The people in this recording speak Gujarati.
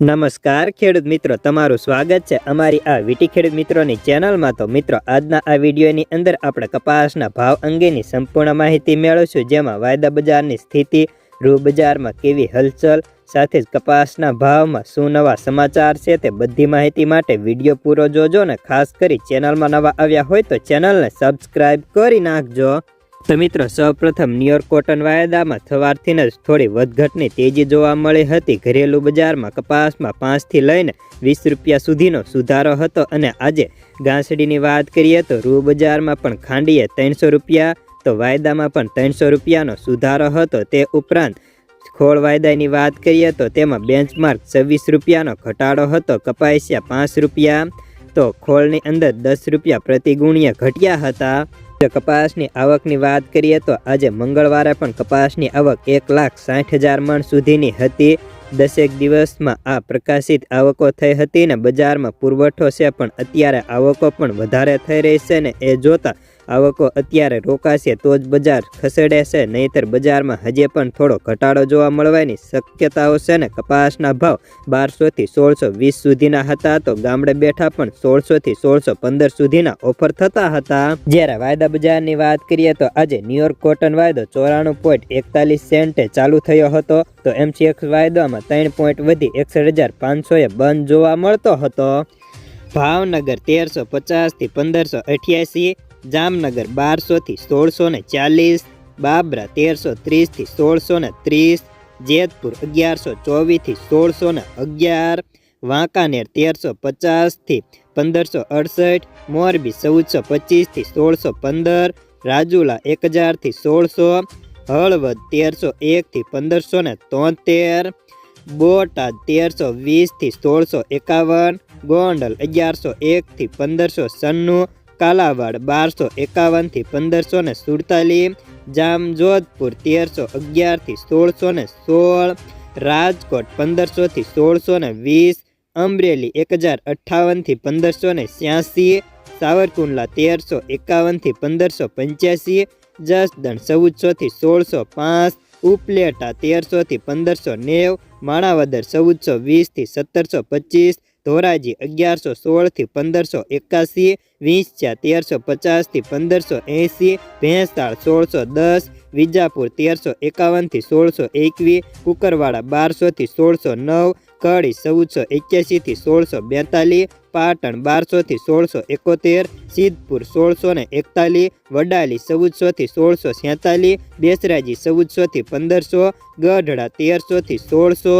નમસ્કાર ખેડૂત મિત્રો, તમારું સ્વાગત છે અમારી આ વીટી ખેડૂત મિત્રોની ચેનલમાં. તો મિત્રો, આજના આ વિડીયોની અંદર આપણે કપાસના ભાવ અંગેની સંપૂર્ણ માહિતી મેળવશું, જેમાં વાયદા બજારની સ્થિતિ, રૂ બજારમાં કેવી હલચલ, સાથે જ કપાસના ભાવમાં શું નવા સમાચાર છે તે બધી માહિતી માટે વીડિયો પૂરો જોજો ને ખાસ કરી ચેનલમાં નવા આવ્યા હોય તો ચેનલને સબસ્ક્રાઈબ કરી નાખજો. તો મિત્રો, સૌપ્રથમ ન્યુયોર્ક કોટન વાયદામાં સવારથી જ થોડી વધઘટની તેજી જોવા મળી હતી. ઘરેલું બજારમાં કપાસમાં પાંચથી લઈને વીસ રૂપિયા સુધીનો સુધારો હતો અને આજે ઘાસડીની વાત કરીએ તો રૂ બજારમાં પણ ખાંડીએ ત્રણસો રૂપિયા, તો વાયદામાં પણ ત્રણસો રૂપિયાનો સુધારો હતો. તે ઉપરાંત ખોળ વાયદાની વાત કરીએ તો તેમાં બેન્ચમાર્ક છવ્વીસ રૂપિયાનો ઘટાડો હતો, કપાસિયા પાંચ રૂપિયા, તો ખોળની અંદર દસ રૂપિયા પ્રતિ ગુણ્ય ઘટ્યા હતા. કપાસની આવકની વાત કરીએ તો આજે મંગળવારે પણ કપાસની આવક એક લાખ સાઠ હજાર મણ સુધીની હતી. દસેક દિવસમાં આ પ્રકાશિત આવકો થઈ હતી ને બજારમાં પુરવઠો છે પણ અત્યારે આવકો પણ વધારે થઈ રહી છે ને એ જોતા આવકો અત્યારે રોકાશે તો જ બજાર ખસેડે છે નહીતર બજારમાં હજી પણ થોડો ઘટાડો જોવા મળવાની શક્યતાઓ છે ને કપાસના ભાવ બારસોથી સોળસો વીસ સુધીના હતા, તો ગામડે બેઠા પણ સોળસોથી સોળસો પંદર સુધીના ઓફર થતા હતા. જ્યારે વાયદા બજારની વાત કરીએ તો આજે ન્યુયોર્ક કોટન વાયદો ચોરાણું પોઈન્ટ એકતાલીસ સેન્ટે ચાલુ થયો હતો, તો એમસીએક્સ વાયદામાં ત્રણ પોઈન્ટ વધી એકસઠ હજાર પાંચસોએ બંધ જોવા મળતો હતો. ભાવનગર તેરસો પચાસથી પંદરસો અઠ્યાસી જામનગર બારસોથી સોળસો ને ચાલીસ, બાબરા તેરસો ત્રીસથી સોળસો ને ત્રીસ, જેતપુર અગિયારસો ચોવીસથી સોળસો ને અગિયાર, વાંકાનેર તેરસો પચાસથી પંદરસો અડસઠ, મોરબી ચૌદસો પચીસથી સોળસો પંદર, રાજુલા એક હજારથી સોળસો, હળવદ તેરસો એકથી પંદરસો ને તોતેર, બોટાદ તેરસો વીસથી સોળસો એકાવન, ગોંડલ અગિયારસો એકથી પંદરસો સન્નું કાલાવાડ બારસો એકાવનથી પંદરસો ને સુડતાલીસ, જામજોધપુર તેરસો અગિયારથી સોળસો ને સોળ, રાજકોટ પંદરસોથી સોળસો ને વીસ, અમરેલી એક હજાર અઠ્ઠાવનથી પંદરસો ને છ્યાસી, સાવરકુંડલા તેરસો એકાવનથી પંદરસો પંચ્યાસી, જસદણ ચૌદસોથી સોળસો પાંચ, ઉપલેટા તેરસોથી પંદરસો નેવ, માણાવદર ચૌદસો વીસથી સત્તરસો પચીસ ધોરાજી અગિયારસો સોળથી પંદરસો એકાસી વિંસચા તેરસો પચાસથી પંદરસો એંસી ભેંસાળ સોળસો દસ, વિજાપુર તેરસો એકાવનથી સોળસો એકવીસ, કુકરવાડા બારસોથી સોળસો નવ, કડી ચૌદસો એક્યાસીથી સોળસો બેતાલીસ, પાટણ બારસોથી સોળસો એકોતેર, સિદ્ધપુર સોળસો ને એકતાલીસ, વડાલી ચૌદસોથી સોળસો સેતાલીસ બેસરાજી ચૌદસોથી પંદરસો, ગઢડા તેરસોથી સોળસો